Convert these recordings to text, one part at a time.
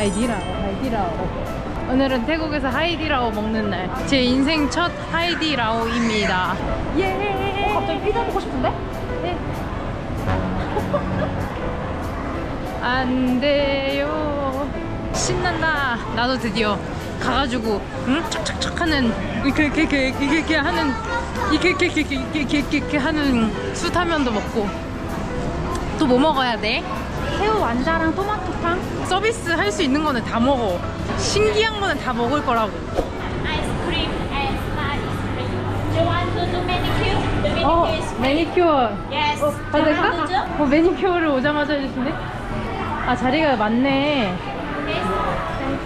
하이디라오 하이디라오 오늘은 태국에서 하이디라오 먹는 날 제 인생 첫 하이디라오입니다 예 갑자기 피자 먹고 싶은데? 네. 안 돼요. 신난다. 나도 드디어 가가지고 응? 착착착 하는 이렇게 이렇게 이렇게 이렇게, 이렇게 하는 이렇게 이렇게 이렇게 이렇게 이렇게, 이렇게, 이렇게 하는 수타면도 먹고 또 뭐 먹어야 돼? 새우 완자랑 토마토탕? 서비스 할 수 있는 거는 다 먹어. 신기한 거는 다 먹을 거라고. you want to do manicure? The manicure 어, is. 매니큐어. Yes. 어, 받을까? Do you want to 어, 매니큐어를 오자마자 해주시네. 아, 자리가 많네. Yes.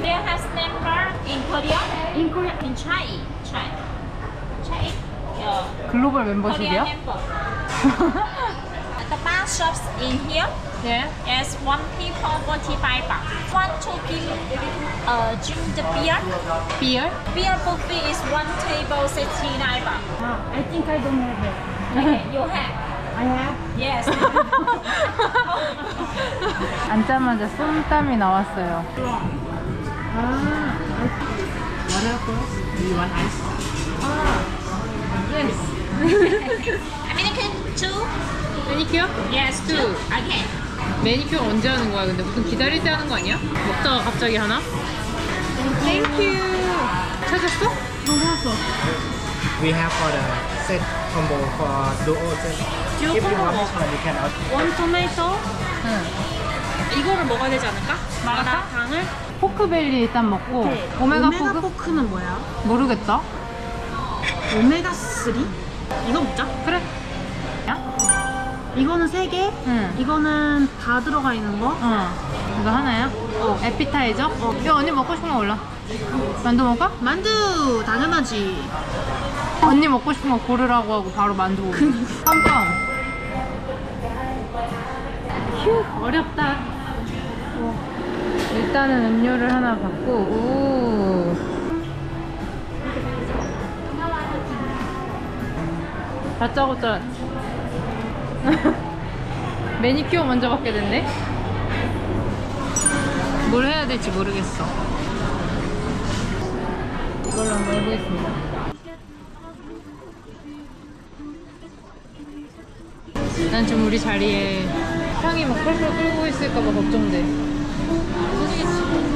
Do you have snack bar in Korea? In Korea. In. Try it. Yeah. 글로벌 멤버십이야? member. the bar shops in here. 예. Yes, one people 45 baht. One, two people uh, drink the beer. 비열? Beer buffet is one table 69 baht. 아, I think I don't have it. Okay, you have. I have. Yes. 앉자마자 쏨땀이 나왔어요. 아, what else? Do you want ice? 예스. American two. 매니큐어? Yes, two. Okay. 매니큐어 언제 하는 거야? 근데 무슨 기다릴 때 하는 거 아니야? 먹다가 갑자기 하나? 땡큐. 찾았어? We have for the set combo for duo set. Duo if you want this one, you can. 원 토마토? 응. 이거를 먹어야 되지 않을까? 마라탕을? 포크벨리 일단 먹고 오메가, 포크? 포크는 뭐야? 모르겠다. 오메가 3? 이거 먹자. 그래. 야? 이거는 3개, 응. 이거는 다 들어가 있는 거. 어. 이거 하나야? 어. 에피타이저? 어. 이거 언니 먹고 싶은 거 몰라. 만두 먹을까? 만두 당연하지. 언니 먹고 싶은 거 고르라고 하고 바로 만두 먹어. 깜빵. 휴, 어렵다. 일단은 음료를 하나 받고, 오. 다짜고짜. 매니큐어 먼저 받게 됐네? 뭘 해야 될지 모르겠어. 이걸로 한번 해보겠습니다. 난 지금 우리 자리에 향이 막 펄펄 끓고 있을까봐 걱정돼.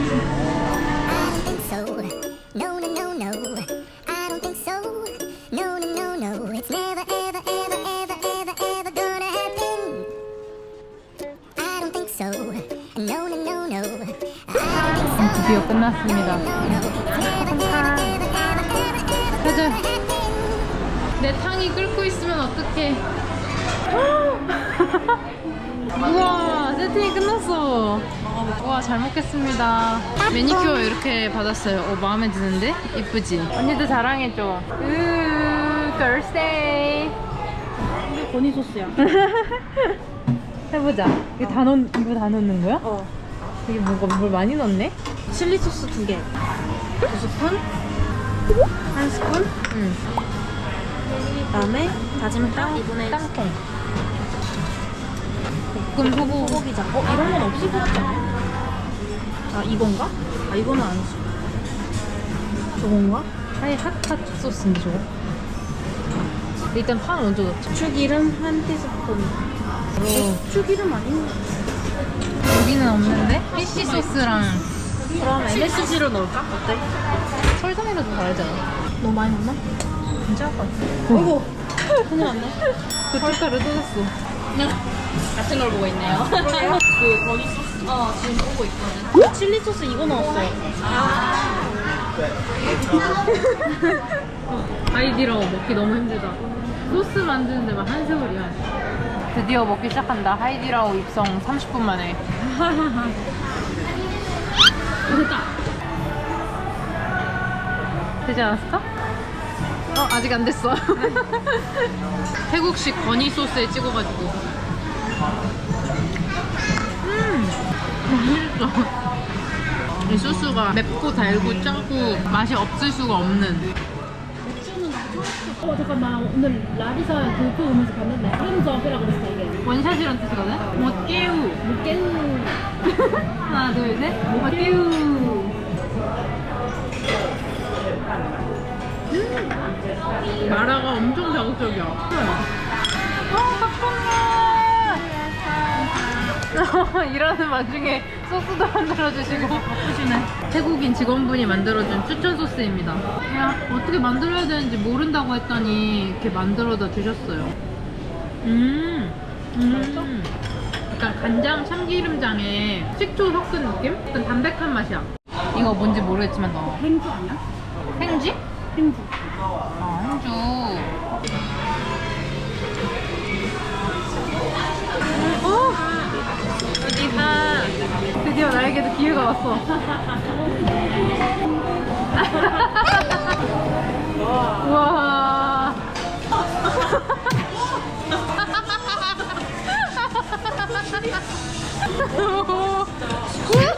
so. 드디어 끝났습니다. 가자. 내 탕이 끓고 있으면 어떡해. 우와, 세팅이 끝났어. 우와, 잘 먹겠습니다. 매니큐어 이렇게 받았어요. 어, 마음에 드는데? 이쁘지? 언니도 자랑해줘. 으, 걸스데이. 이게 건이 소스야. 해보자. 이거 다 넣, 이거 다 넣는 거야? 어. 이게 뭐가, 뭘 많이 넣네? 칠리 소스 두 개. 두 스푼. 한 스푼. 응. 그다음에 다진 땅 2분의 1. 땅콩. 볶음 소고. 소고기장. 어, 이런 건 없을 것 같지 않아? 아, 이건가? 아, 이거는 아니지. 저건가? 아니 핫핫 소스인데 저거 일단 파 먼저 넣자 고추기름 한 티스푼. 고추기름 아닌가? 여기는 없는데 피쉬 소스랑 그럼 MSG로 넣을까? 어때? 설탕이라도 달잖아 너무 많이 넣나? 괜찮을 것 같아 어이구. 큰일 났네. 고춧가루 뜯었어 같은 걸 보고 있네요. 그 건이 소스. 어, 지금 보고 있거든. 칠리 소스 이거 넣었어요. 아이디로 먹기 너무 힘들다 소스 만드는데 막 한 세월이야 드디어 먹기 시작한다 하이디라오 입성 30분 만에 됐다. 되지 않았어? 어 아직 안 됐어 태국식 건이 소스에 찍어가지고 음 맛있어 이 소스가 맵고 달고 짜고 맛이 없을 수가 없는 어 잠깐 나 오늘 라리사 그거 오면서 봤는데 프렌즈 어페라 그랬어 이게 원샷이란 뜻이거든? 못 깨우. 못 깨우 하나, 둘, 셋. 못 깨우. 마라가 엄청 자극적이야. 어, 닭볶음 일하는 와중에 소스도 만들어주시고 바쁘시네. 태국인 직원분이 만들어준 추천 소스입니다. 야, 어떻게 만들어야 되는지 모른다고 했더니 이렇게 만들어다 주셨어요. 음, 음. 약간 간장 참기름장에 식초 섞은 느낌? 약간 담백한 맛이야. 이거 뭔지 모르겠지만 넣어. 행주 아니야? 행지? 행주 아, 행주. 어? 여기가 드디어 나에게도 기회가 왔어. 우와. Woo!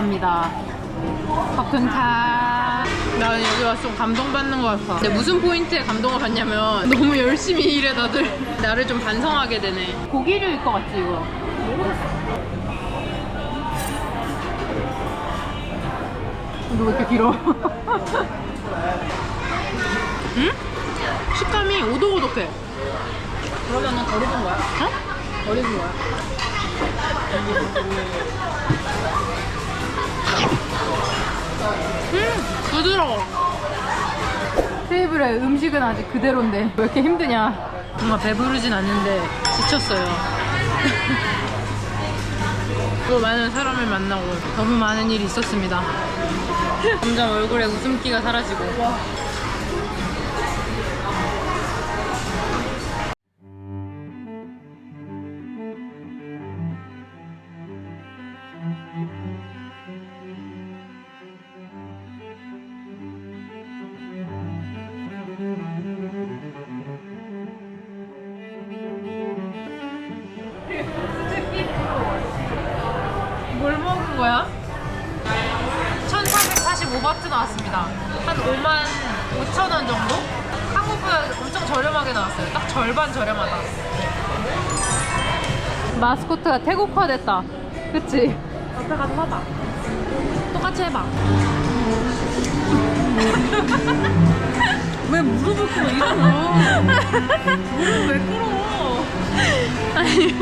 갑니다. 커튼카. 나는 여기 와서 좀 감동받는 것 같아. 근데 무슨 포인트에 감동을 받냐면 너무 열심히 일해 다들. 나를 좀 반성하게 되네. 고기류일 것 같지 이거? 이거 왜 이렇게 길어? 응? 식감이 오독오독해. 그러면은 덜 익은 거야? 어? 덜 익은 거야. 음, 부드러워. 테이블에 음식은 아직 그대로인데 왜 이렇게 힘드냐? 정말 배부르진 않는데 지쳤어요. 또 많은 사람을 만나고 너무 많은 일이 있었습니다. 점점 얼굴에 웃음기가 사라지고. 뭘 먹은 거야? 1445바트 나왔습니다. 한 5만 5천 원 정도? 한국보다 엄청 저렴하게 나왔어요. 딱 절반 저렴하다. 마스코트가 태국화 됐다. 그치? 앞에 가서 봐봐 똑같이 해봐. 왜 끌어? 아니.